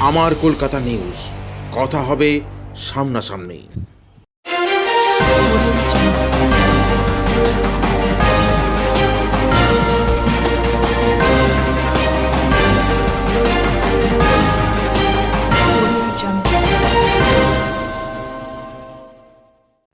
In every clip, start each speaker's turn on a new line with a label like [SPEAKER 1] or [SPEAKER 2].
[SPEAKER 1] আমার কলকাতা নিউজ। কথা হবে সামনাসামনি।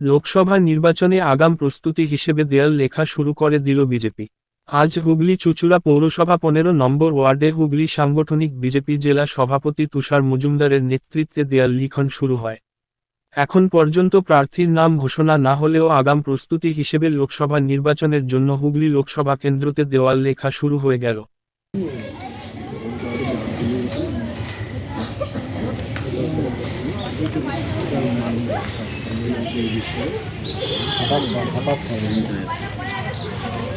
[SPEAKER 2] লোকসভা নির্বাচনে আগাম প্রস্তুতি হিসেবে দেয়াল লেখা শুরু করে দিল বিজেপি। আজ হুগলি চুচুড়া পৌরসভা পনেরো নম্বর ওয়ার্ডে হুগলি সাংগঠনিক বিজেপি জেলা সভাপতি তুষার মজুমদারের নেতৃত্বে দেয়াল লিখন শুরু হয় এখন পর্যন্ত প্রার্থীর নাম ঘোষণা না হলেও আগাম প্রস্তুতি হিসেবে লোকসভা নির্বাচনের জন্য হুগলি লোকসভা কেন্দ্রতে দেওয়াল লেখা শুরু হয়ে গেল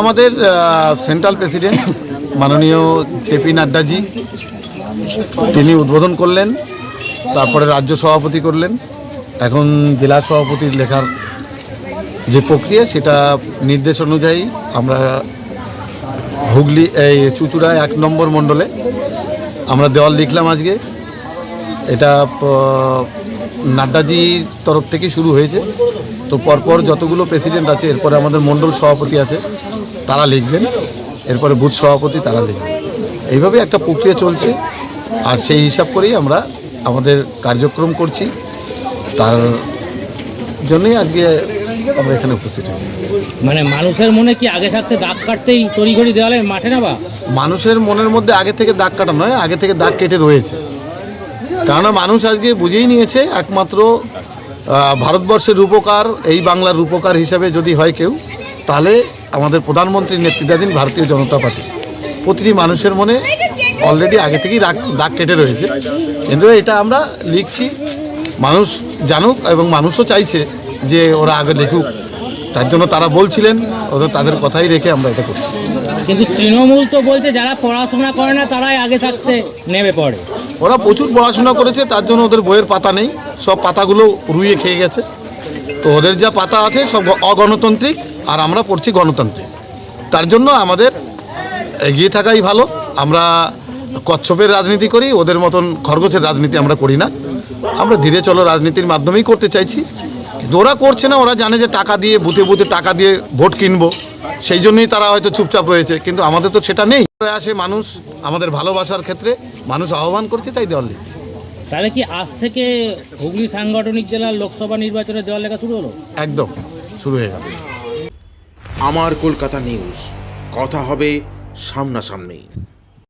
[SPEAKER 3] আমাদের সেন্ট্রাল প্রেসিডেন্ট মাননীয় জেপি নাড্ডাজি। তিনি উদ্বোধন করলেন, তারপরে রাজ্য সভাপতি করলেন। এখন জেলা সভাপতির লেখার যে প্রক্রিয়া, সেটা নির্দেশ অনুযায়ী আমরা হুগলি, এই চুচুড়া এক নম্বর মণ্ডলে। আমরা দেওয়াল লিখলাম আজকে। এটা নাড্ডাজির তরফ থেকে শুরু হয়েছে। তো পরপর যতগুলো প্রেসিডেন্ট আছে, এরপরে আমাদের মণ্ডল সভাপতি আছে, তারা লিখবেন। এরপরে বুথ সভাপতি, তারা লিখবেন। এইভাবে একটা প্রক্রিয়া চলছে। আর সেই হিসাব করেই আমরা আমাদের কার্যক্রম করছি। তার জন্যই আজকে আমরা এখানে উপস্থিত হয়েছি
[SPEAKER 4] মানে মানুষের মনে কি আগে থাকতে দাগ কাটতেই তড়িঘড়ি দেওয়ালে মাঠে না বা
[SPEAKER 3] মানুষের মনের মধ্যে আগে থেকে দাগ কাটা নয় আগে থেকে দাগ কেটে রয়েছে। কেননা মানুষ আজকে বুঝেই নিয়েছে একমাত্র ভারতবর্ষের রূপকার এই বাংলার রূপকার হিসাবে যদি হয় কেউ তাহলে আমাদের প্রধানমন্ত্রীর নেতৃত্বাধীন ভারতীয় জনতা পার্টি। প্রতিটি মানুষের মনে অলরেডি আগে থেকেই দাগ দাগ কেটে রয়েছে। কিন্তু এটা আমরা লিখছি মানুষ জানুক এবং মানুষও চাইছে যে ওরা আগে লিখুক তার জন্য তারা বলছিলেন ওদের তাদের কথাই রেখে আমরা এটা করছি।
[SPEAKER 4] কিন্তু তৃণমূল তো বলছে যারা পড়াশোনা করে না তারাই আগে থাকতে নেমে পড়ে।
[SPEAKER 3] ওরা প্রচুর পড়াশোনা করেছে তার জন্য ওদের বইয়ের পাতা নেই সব পাতাগুলো রুইয়ে খেয়ে গেছে। তো ওদের যা পাতা আছে সব অগণতান্ত্রিক আর আমরা পড়ছি গণতান্ত্রিক। তার জন্য আমাদের এগিয়ে থাকাই ভালো। আমরা কচ্ছপের রাজনীতি করি ওদের মতন খরগোশের রাজনীতি আমরা করি না। আমরা ধীরে চলো রাজনীতির মাধ্যমেই করতে চাইছি। ওরা করছে না ওরা জানে যে টাকা দিয়ে বুথে বুথে টাকা দিয়ে ভোট কিনবো। সেই জন্যই তারা হয়তো চুপচাপ রয়েছে কিন্তু আমাদের তো সেটা নেই। আসে মানুষ আমাদের ভালোবাসার ক্ষেত্রে মানুষ আহ্বান করছে তাই দেওয়াল লিখছে
[SPEAKER 4] তাহলে কি আজ থেকে হুগলি সাংগঠনিক জেলার লোকসভা নির্বাচনে দেওয়াল লেখা শুরু হলো?
[SPEAKER 3] একদম শুরু হয়ে গেল।
[SPEAKER 1] আমার কলকাতা নিউজ কথা হবে সামনাসামনি